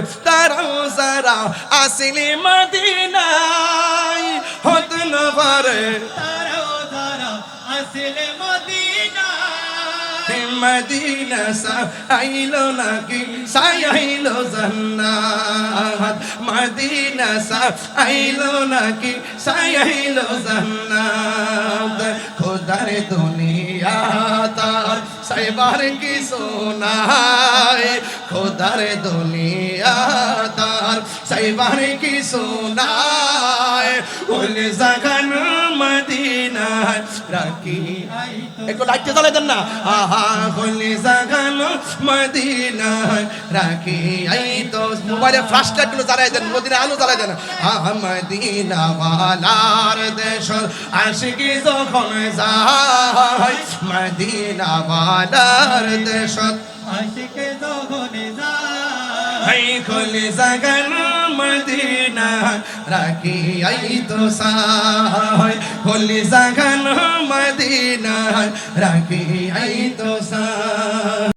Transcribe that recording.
তারাও যারা আসিলি মদিনায়। হতন পারে তারাও তারা আসলে মদিনা মদিনা আইলো নাকি? সাইলো জান্নাত। মদিনা আইলো নাকি? সাইলো জান্নাত। খোদার তার সাইবার কি সোনাই খোদার দুনিয়া তার সাইবার কি সোনাই বলে জাগা রাখি একটু লাইটে জ্বালাই দেন না। আহা হলি জাগান মদিনা রাখি, এই তো মোবাইলে ফ্ল্যাশ লাইটগুলো জ্বালাই দেন মদিনা আলো জ্বালাই দেন। আহা মদিনা ওয়ালার দেশ, আশিকি যখন যায় মদিনা ওয়ালার দেশ, আশিকে জগনে যায়। খলি জাগান মদিনা রাখি, এই তো সাই খলি জাগান মদিনা রাখি সাই